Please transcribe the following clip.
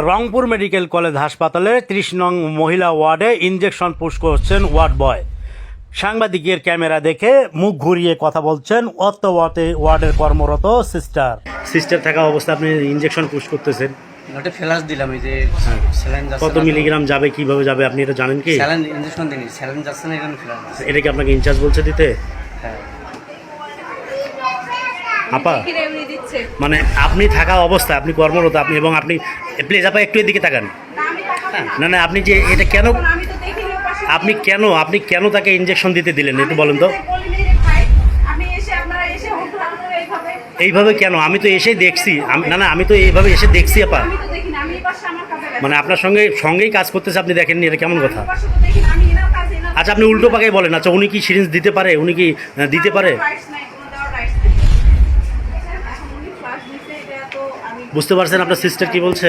Rangpur medical college হাসপাতালে ত্রিশ নং মহিলা ওয়ার্ডে ইঞ্জেকশন পুশ করছেন ওয়ার্ড বয়। সাংবাদিকের ক্যামেরা দেখে মুখ ঘুরিয়ে কথা বলছেন অত ওয়ার্ডে ওয়ার্ডের কর্মরত সিস্টার। সিস্টার থাকা অবস্থা আপনি ইঞ্জেকশন পুশ করতেছেন? ওটা ফ্লাশ দিলাম এই যে স্যালাইন যাচ্ছে কত মিলিগ্রাম যাবে কীভাবে যাবে আপনি এটা জানেন কি? স্যালাইন ইঞ্জেকশন দিনি স্যালাইন যাচ্ছে না এখানে ফ্লাশ এটা কি আপনাকে ইনচার্জ বলছে দিতে? হ্যাঁ। আপা মানে আপনি থাকা অবস্থা আপনি কর্মরত আপনি এবং আপনি প্লিজ আপা একটু এদিকে তাকান। না, আমি টাকা দিই না। না আপনি যে এটা কেন আপনি কেন আপনি কেন তাকে ইঞ্জেকশন দিতে দিলেন একটু বলেন তো। এইভাবে কেন? আমি তো এসেই দেখছি। না না আমি তো এইভাবে এসে দেখছি আপা। মানে আপনার সঙ্গে সঙ্গেই কাজ করতেছে আপনি দেখেননি এটা কেমন কথা? আচ্ছা আপনি উল্টো পাকাই বলেন আচ্ছা উনি কি সিরিঞ্জ দিতে পারে? উনি কি দিতে পারে? বুঝতে পারছেন আপনার সিস্টার কি বলছে?